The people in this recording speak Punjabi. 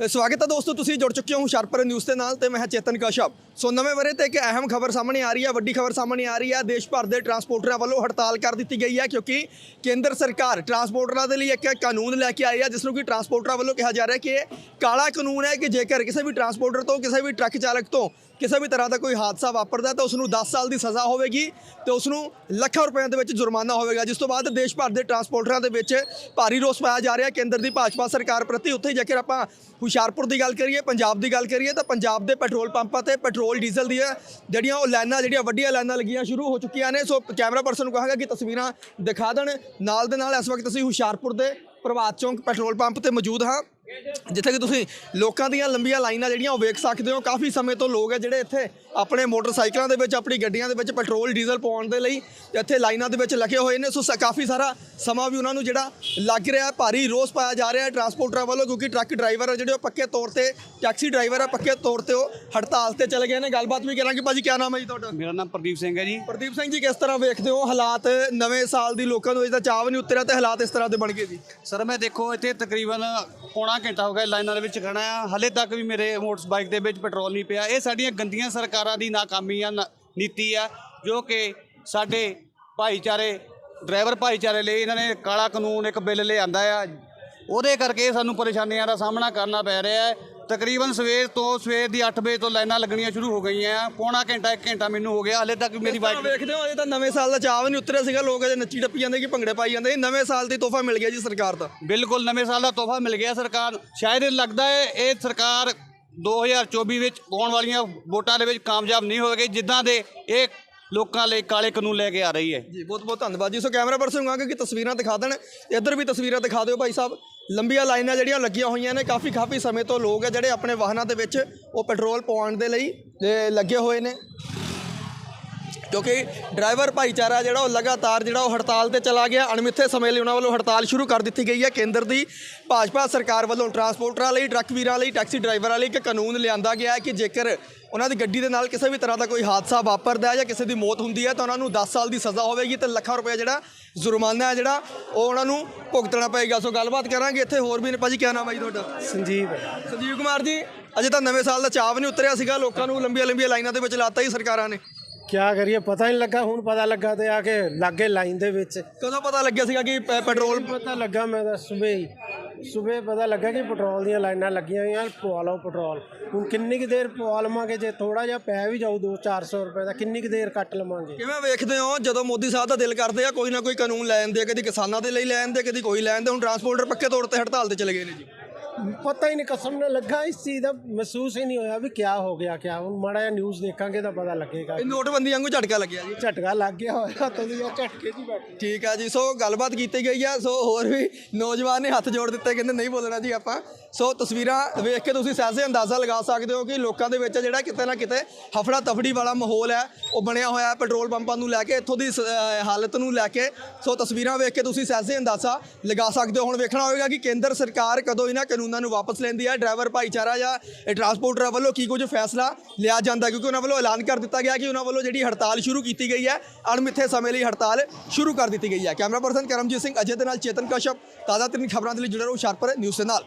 ਸਵਾਗਤ ਹੈ ਦੋਸਤੋ, ਤੁਸੀਂ ਜੁੜ ਚੁੱਕੇ ਹੋ ਹੁਸ਼ਿਆਰਪੁਰ ਨਿਊਜ਼ ਦੇ ਨਾਲ ਤੇ ਮੈਂ ਹਾਂ ਚੇਤਨ ਕਸ਼ਪ ਸੋ ਨਵੇਂ ਵਰੇ ਤੇ ਇੱਕ ਅਹਿਮ ਖਬਰ ਸਾਹਮਣੇ ਆ ਰਹੀ ਹੈ, ਵੱਡੀ ਖਬਰ ਸਾਹਮਣੇ ਆ ਰਹੀ ਹੈ। ਦੇਸ਼ ਭਰ ਦੇ ਟਰਾਂਸਪੋਰਟਰਾਂ ਵੱਲੋਂ ਹੜਤਾਲ ਕਰ ਦਿੱਤੀ ਗਈ ਹੈ ਕਿਉਂਕਿ ਕੇਂਦਰ ਸਰਕਾਰ ਟਰਾਂਸਪੋਰਟਰਾਂ ਦੇ ਲਈ ਇੱਕ ਕਾਨੂੰਨ ਲੈ ਕੇ ਆਈ ਹੈ, ਜਿਸ ਨੂੰ ਕਿ ਟਰਾਂਸਪੋਰਟਰਾਂ ਵੱਲੋਂ ਕਿਹਾ ਜਾ ਰਿਹਾ ਕਿ ਇਹ ਕਾਲਾ ਕਾਨੂੰਨ ਹੈ ਕਿ ਜੇਕਰ ਕਿਸੇ ਵੀ ਟਰਾਂਸਪੋਰਟਰ ਤੋਂ, ਕਿਸੇ ਵੀ ਟਰੱਕ ਚਾਲਕ ਤੋਂ ਕਿਸੇ ਵੀ ਤਰ੍ਹਾਂ ਦਾ ਕੋਈ ਹਾਦਸਾ ਵਾਪਰਦਾ ਤਾਂ ਉਸ ਨੂੰ 10 ਸਾਲ ਦੀ ਸਜ਼ਾ ਹੋਵੇਗੀ ਤੇ ਉਸ ਨੂੰ ਲੱਖਾਂ ਰੁਪਏ ਦੇ ਵਿੱਚ ਜੁਰਮਾਨਾ ਹੋਵੇਗਾ, ਜਿਸ ਤੋਂ ਬਾਅਦ ਦੇਸ਼ ਭਰ ਦੇ ਟਰਾਂਸਪੋਰਟਰਾਂ ਦੇ ਵਿੱਚ ਭਾਰੀ ਰੋਸ ਪਾਇਆ ਜਾ ਰਿਹਾ ਕੇਂਦਰ ਦੀ ਭਾਜਪਾ ਸਰਕਾਰ ਪ੍ਰਤੀ ਉੱਥੇ ਜੇਕਰ ਆਪਾਂ ਹੁਸ਼ਿਆਰਪੁਰ ਦੀ ਗੱਲ ਕਰੀਏ, ਪੰਜਾਬ ਦੀ ਗੱਲ ਕਰੀਏ, ਤਾਂ ਪੰਜਾਬ ਦੇ ਪੈਟਰੋਲ ਪੰਪਾਂ ਤੇ ਪੈਟਰੋਲ, ਡੀਜ਼ਲ ਦੀਆਂ ਜਿਹੜੀਆਂ ਉਹ ਲਾਈਨਾਂ, ਜਿਹੜੀਆਂ ਵੱਡੀਆਂ ਲਾਈਨਾਂ ਲੱਗੀਆਂ ਸ਼ੁਰੂ ਹੋ ਚੁੱਕੀਆਂ ਨੇ। ਸੋ ਕੈਮਰਾ ਪਰਸਨ ਨੂੰ ਕਹਾਂਗਾ ਕਿ ਤਸਵੀਰਾਂ ਦਿਖਾ ਦੇਣ। ਨਾਲ ਦੇ ਨਾਲ ਇਸ ਵਕਤ ਅਸੀਂ ਹੁਸ਼ਿਆਰਪੁਰ ਦੇ ਪ੍ਰਭਾਤ ਚੌਂਕ ਪੈਟਰੋਲ ਪੰਪ ਤੇ ਮੌਜੂਦ ਹਾਂ। ਜਿੱਥੇ ਕਿ ਤੁਸੀਂ ਲੋਕਾਂ ਦੀਆਂ ਲੰਬੀਆਂ ਲਾਈਨਾਂ ਜਿਹੜੀਆਂ ਉਹ ਵੇਖ ਸਕਦੇ ਹੋ। ਕਾਫੀ ਸਮੇਂ ਤੋਂ ਲੋਕ ਹੈ ਜਿਹੜੇ ਇੱਥੇ ਆਪਣੇ ਮੋਟਰਸਾਈਕਲਾਂ ਦੇ ਵਿੱਚ ਆਪਣੀ ਗੱਡੀਆਂ ਦੇ ਵਿੱਚ ਪੈਟਰੋਲ ਡੀਜ਼ਲ ਪਾਉਣ ਦੇ ਲਈ ਇੱਥੇ ਲਾਈਨਾਂ ਦੇ ਵਿੱਚ ਲੱਗੇ ਹੋਏ ਨੇ। ਸੋ ਕਾਫੀ ਸਾਰਾ ਸਮਾਂ ਵੀ ਉਹਨਾਂ ਨੂੰ ਜਿਹੜਾ ਲੱਗ ਰਿਹਾ ਹੈ। ਭਾਰੀ ਰੋਸ ਪਾਇਆ ਜਾ ਰਿਹਾ ਹੈ ਟਰਾਂਸਪੋਰਟਰਾਂ ਵੱਲੋਂ ਕਿਉਂਕਿ ਟਰੱਕ ਡਰਾਈਵਰ ਆ ਜਿਹੜੇ ਉਹ ਪੱਕੇ ਤੌਰ ਤੇ ਟੈਕਸੀ ਡਰਾਈਵਰ ਆ ਪੱਕੇ ਤੌਰ ਤੇ ਉਹ ਹੜਤਾਲ ਤੇ ਚਲੇ ਗਏ ਨੇ। ਗੱਲਬਾਤ ਵੀ ਕਰਾਂਗੇ। ਭਾਜੀ ਕੀ ਨਾਮ ਹੈ ਜੀ ਤੁਹਾਡਾ? ਮੇਰਾ ਨਾਮ ਪ੍ਰਦੀਪ ਸਿੰਘ ਹੈ ਜੀ। ਪ੍ਰਦੀਪ ਸਿੰਘ ਜੀ ਕਿਸ ਤਰ੍ਹਾਂ ਵੇਖਦੇ ਹੋ ਹਾਲਾਤ ਨਵੇਂ ਸਾਲ ਦੀ ਲੋਕਾਂ ਨੂੰ? ਇਹਦਾ ਚਾਅ ਵੀ ਨਹੀਂ ਉਤਰਿਆ ਤੇ ਹਾਲਾਤ ਇਸ ਤਰ੍ਹਾਂ ਦੇ ਬਣ ਗਏ ਜੀ। ਸਰ ਮੈਂ ਦੇਖੋ ਇੱਥੇ ਤਕਰੀਬਨ ਪੌਣਾ ਘੰਟਾ ਹੋ ਗਿਆ ਲਾਈਨਾਂ ਦੇ ਵਿੱਚ ਖੜਾ ਆ ਹਲੇ ਤੱਕ ਵੀ ਮੇਰੇ ਮੋਟਰਸ ਬਾਈਕ ਦੇ ਵਿੱਚ ਪੈਟਰੋਲ ਨਹੀਂ ਪਿਆ। ਇਹ ਸਾਡੀਆਂ ਗੰਦੀਆਂ ਸਰਕਾਰਾਂ ਦੀ ਨਾਕਾਮੀ ਆ ਨੀਤੀ ਆ, ਜੋ ਕਿ ਸਾਡੇ ਭਾਈਚਾਰੇ, ਡਰਾਈਵਰ ਭਾਈਚਾਰੇ ਲਈ ਇਹਨਾਂ ਨੇ ਕਾਲਾ ਕਾਨੂੰਨ ਇੱਕ ਬਿੱਲ ਲਿਆਂਦਾ ਆ। ਉਹਦੇ ਕਰਕੇ ਸਾਨੂੰ ਪਰੇਸ਼ਾਨੀਆਂ ਦਾ ਸਾਹਮਣਾ ਕਰਨਾ ਪੈ ਰਿਹਾ ਹੈ। ਤਕਰੀਬਨ ਸਵੇਰ ਤੋਂ ਸਵੇਰ ਦੀ 8 ਵਜੇ ਤੋਂ ਲਾਈਨਾਂ ਲੱਗਣੀਆਂ ਸ਼ੁਰੂ ਹੋ ਗਈਆਂ। ਪੌਣਾ ਘੰਟਾ ਇੱਕ ਘੰਟਾ ਮੈਨੂੰ ਹੋ ਗਿਆ। ਹਲੇ ਤੱਕ ਮੇਰੀ ਬਾਈਕ ਵੇਖਦੇ ਹੋ ਇਹ ਤਾਂ ਨਵੇਂ ਸਾਲ ਦਾ ਚਾਅ ਵੀ ਨਹੀਂ ਉਤਰਿਆ ਸੀਗਾ। ਲੋਕ ਅਜੇ ਨੱਚੀ ਟੱਪੀ ਜਾਂਦੇ ਕਿ ਭੰਗੜੇ ਪਾਈ ਜਾਂਦੇ। ਇਹ ਨਵੇਂ ਸਾਲ ਦੀ ਤੋਹਫਾ ਮਿਲ ਗਿਆ ਜੀ ਸਰਕਾਰ ਦਾ। ਬਿਲਕੁਲ ਨਵੇਂ ਸਾਲ ਦਾ ਤੋਹਫਾ ਮਿਲ ਗਿਆ ਸਰਕਾਰ ਸ਼ਾਇਦ ਇਹ ਲੱਗਦਾ ਹੈ ਇਹ ਸਰਕਾਰ 2024 ਵਿੱਚ ਆਉਣ ਵਾਲੀਆਂ ਵੋਟਾਂ ਦੇ ਵਿੱਚ ਕਾਮਯਾਬ ਨਹੀਂ ਹੋਵੇਗੀ। ਜਿੱਦਾਂ ਦੇ ਇਹ ਲੋਕਾਂ ਲਈ ਕਾਲੇ ਕਾਨੂੰਨ ਲੈ ਕੇ ਆ ਰਹੀ ਹੈ। ਜੀ, ਬਹੁਤ ਬਹੁਤ ਧੰਨਵਾਦ ਜੀ। ਸੋ ਕੈਮਰਾ ਪਰਸਨ ਨੂੰ ਕਹਾਂਗਾ ਕਿ ਤਸਵੀਰਾਂ ਦਿਖਾ ਦੇਣ। ਇੱਧਰ ਵੀ ਤਸਵੀਰਾਂ ਦਿਖਾ ਦਿਓ ਭਾਈ ਸਾਹਿਬ। ਲੰਬੀਆਂ ਲਾਈਨਾਂ ਜਿਹੜੀਆਂ ਲੱਗੀਆਂ ਹੋਈਆਂ ਨੇ, ਕਾਫੀ ਕਾਫੀ ਸਮੇਂ ਤੋਂ ਲੋਕ ਹੈ ਜਿਹੜੇ ਆਪਣੇ ਵਾਹਨਾਂ ਦੇ ਵਿੱਚ ਉਹ ਪੈਟਰੋਲ ਪਾਉਣ ਦੇ ਲਈ ਇਹ ਲੱਗੇ ਹੋਏ ਨੇ। ਕਿਉਂਕਿ ਡਰਾਈਵਰ ਭਾਈਚਾਰਾ ਜਿਹੜਾ ਉਹ ਲਗਾਤਾਰ ਜਿਹੜਾ ਉਹ ਹੜਤਾਲ ਤੇ ਚਲਾ ਗਿਆ। ਅਣਮਿੱਥੇ ਸਮੇਂ ਲਈ ਉਹਨਾਂ ਵੱਲੋਂ ਹੜਤਾਲ ਸ਼ੁਰੂ ਕਰ ਦਿੱਤੀ ਗਈ ਹੈ। ਕੇਂਦਰ ਦੀ ਭਾਜਪਾ ਸਰਕਾਰ ਵੱਲੋਂ ਟਰਾਂਸਪੋਰਟਰਾਂ ਲਈ ਟਰੱਕ ਵੀਰਾਂ ਲਈ ਟੈਕਸੀ ਡਰਾਈਵਰਾਂ ਲਈ ਇੱਕ ਕਾਨੂੰਨ ਲਿਆਂਦਾ ਗਿਆ ਹੈ ਕਿ ਜੇਕਰ ਉਹਨਾਂ ਦੀ ਗੱਡੀ ਦੇ ਨਾਲ ਕਿਸੇ ਵੀ ਤਰ੍ਹਾਂ ਦਾ ਕੋਈ ਹਾਦਸਾ ਵਾਪਰਦਾ ਹੈ ਜਾਂ ਕਿਸੇ ਦੀ ਮੌਤ ਹੁੰਦੀ ਹੈ ਤਾਂ ਉਹਨਾਂ ਨੂੰ 10 ਸਾਲ ਦੀ ਸਜ਼ਾ ਹੋਵੇਗੀ ਤੇ ਲੱਖਾਂ ਰੁਪਏ ਜਿਹੜਾ ਜੁਰਮਾਨਾ ਹੈ ਜਿਹੜਾ ਉਹ ਉਹਨਾਂ ਨੂੰ ਭੁਗਤਣਾ ਪਏਗਾ। ਸੋ ਗੱਲਬਾਤ ਕਰਾਂਗੇ ਇੱਥੇ ਹੋਰ ਵੀ ਨੇ। ਭਾਜੀ ਕੀ ਨਾਮ ਹੈ ਜੀ ਤੁਹਾਡਾ? ਸੰਜੀਵ। ਸੰਜੀਵ ਕੁਮਾਰ ਜੀ ਅਜੇ ਤਾਂ ਨਵੇਂ ਸਾਲ ਦਾ ਚਾਅ ਵੀ ਨਹੀਂ ਉਤਰਿਆ ਸੀਗਾ। ਲੋਕਾਂ ਨੂੰ ਲੰਬੀਆਂ ਲੰਬੀਆਂ ਲਾਈਨਾਂ ਦੇ ਵਿੱਚ ਲਾਤਾ ਹੀ ਸਰਕਾਰਾਂ ਨੇ। ਕਿਆ ਕਰੀਏ ਪਤਾ ਨਹੀਂ ਲੱਗਾ ਹੁਣ ਪਤਾ ਲੱਗਾ ਤੇ ਆ ਕੇ ਲਾਗੇ ਲਾਈਨ ਦੇ ਵਿੱਚ। ਕਦੋਂ ਪਤਾ ਲੱਗਿਆ ਸੀਗਾ ਕਿ ਪ- ਪੈਟਰੋਲ ਪਤਾ ਲੱਗਾ ਮੈਂ ਤਾਂ ਸਵੇਰ ਹੀ ਸਵੇਰ ਪਤਾ ਲੱਗਾ ਕਿ ਪੈਟਰੋਲ ਦੀਆਂ ਲਾਈਨਾਂ ਲੱਗੀਆਂ ਹੋਈਆਂ ਪਵਾ ਲਓ ਪੈਟਰੋਲ। ਹੁਣ ਕਿੰਨੀ ਕੁ ਦੇਰ ਪਵਾ ਲਵਾਂਗੇ ਜੇ ਥੋੜਾ ਜਿਹਾ ਪੈ ਵੀ ਜਾਊ 2-400 ਰੁਪਏ ਦਾ ਕਿੰਨੀ ਕੁ ਦੇਰ ਕੱਟ ਲਵਾਂਗੇ? ਕਿਵੇਂ ਵੇਖਦੇ ਹੋ? ਜਦੋਂ ਮੋਦੀ ਸਾਹਿਬ ਦਾ ਦਿਲ ਕਰਦੇ ਆ ਕੋਈ ਨਾ ਕੋਈ ਕਾਨੂੰਨ ਲੈ ਆਉਂਦੇ ਆ ਕਦੀ ਕਿਸਾਨਾਂ ਦੇ ਲਈ ਲੈ ਆਉਂਦੇ ਕਦੀ ਕੋਈ ਲੈ ਆਉਂਦੇ ਹੁਣ ਟਰਾਂਸਪੋਰਟਰ ਪੱਕੇ ਤੌਰ ਤੇ ਹੜਤਾਲ ਤੇ ਚਲੇ ਗਏ ਨੇ ਜੀ। ਪਤਾ ਹੀ ਨਹੀਂ ਕਸਮ ਨਾਲ ਲੱਗਾ ਇਸ ਚੀਜ਼ ਦਾ ਮਹਿਸੂਸ ਹੀ ਨਹੀਂ ਹੋਇਆ ਵੀ ਕਿਆ ਹੋ ਗਿਆ ਕਿਆ ਹੁਣ ਮਾੜਾ ਜਿਹਾ ਨਿਊਜ਼ ਦੇਖਾਂਗੇ ਤਾਂ ਪਤਾ ਲੱਗੇਗਾ। ਇਹ ਨੋਟਬੰਦੀ ਵਾਂਗੂ ਝਟਕਾ ਲੱਗਿਆ ਜੀ। ਝਟਕਾ ਲੱਗ ਗਿਆ ਹੋਇਆ ਤਾਂ ਇਹ ਝਟਕੇ ਜੀ ਬੈਠੇ। ਠੀਕ ਆ ਜੀ ਸੋ ਗੱਲਬਾਤ ਕੀਤੀ ਗਈ ਆ ਸੋ ਹੋਰ ਵੀ ਨੌਜਵਾਨ ਨੇ ਹੱਥ ਜੋੜ ਦਿੱਤੇ ਕਹਿੰਦੇ ਨਹੀਂ ਬੋਲਣਾ ਜੀ ਆਪਾਂ। ਸੋ ਤਸਵੀਰਾਂ ਵੇਖ ਕੇ ਤੁਸੀਂ ਸਹਿਜੇ ਅੰਦਾਜ਼ਾ ਲਗਾ ਸਕਦੇ ਹੋ ਕਿ ਲੋਕਾਂ ਦੇ ਵਿੱਚ ਜਿਹੜਾ ਕਿਤੇ ਨਾ ਕਿਤੇ ਹਫੜਾ ਤਫੜੀ ਵਾਲਾ ਮਾਹੌਲ ਹੈ ਉਹ ਬਣਿਆ ਹੋਇਆ ਹੈ ਪੈਟਰੋਲ ਪੰਪਾਂ ਨੂੰ ਲੈ ਕੇ ਇੱਥੋਂ ਦੀ ਹਾਲਤ ਨੂੰ ਲੈ ਕੇ। ਸੋ ਤਸਵੀਰਾਂ ਵੇਖ ਕੇ ਤੁਸੀਂ ਸਹਿਜੇ ਅੰਦਾਜ਼ਾ ਲਗਾ ਸਕਦੇ ਹੋ। ਹੁਣ ਵੇਖਣਾ ਹੋਵੇਗਾ ਕਿ ਕੇਂਦਰ ਸਰਕਾਰ ਕਦੋਂ ਇਹਨਾਂ ਕਾਨੂੰਨਾਂ ਨੂੰ ਵਾਪਸ ਲੈਂਦੀ ਹੈ ਡਰਾਈਵਰ ਭਾਈਚਾਰਾ ਜਾਂ ਇਹ ਵੱਲੋਂ ਕੀ ਕੁਝ ਫੈਸਲਾ ਲਿਆ ਜਾਂਦਾ? ਕਿਉਂਕਿ ਉਹਨਾਂ ਵੱਲੋਂ ਐਲਾਨ ਕਰ ਦਿੱਤਾ ਗਿਆ ਕਿ ਉਹਨਾਂ ਵੱਲੋਂ ਜਿਹੜੀ ਹੜਤਾਲ ਸ਼ੁਰੂ ਕੀਤੀ ਗਈ ਹੈ, ਅਣਮਿੱਥੇ ਸਮੇਂ ਲਈ ਹੜਤਾਲ ਸ਼ੁਰੂ ਕਰ ਦਿੱਤੀ ਗਈ ਹੈ। ਕੈਮਰਾ ਪਰਸਨ ਕਰਮਜੀਤ ਸਿੰਘ ਅਜੇ ਦੇ ਨਾਲ ਚੇਤਨ ਕਸ਼ਪ। ਤਾਜ਼ਾ ਤਰੀਨ ਖਬਰਾਂ ਦੇ ਲਈ ਜੁੜੇ ਰਹੋ ਹੁਸ਼ਿਆਰਪੁਰ ਨਿਊਜ਼ ਦੇ ਨਾਲ।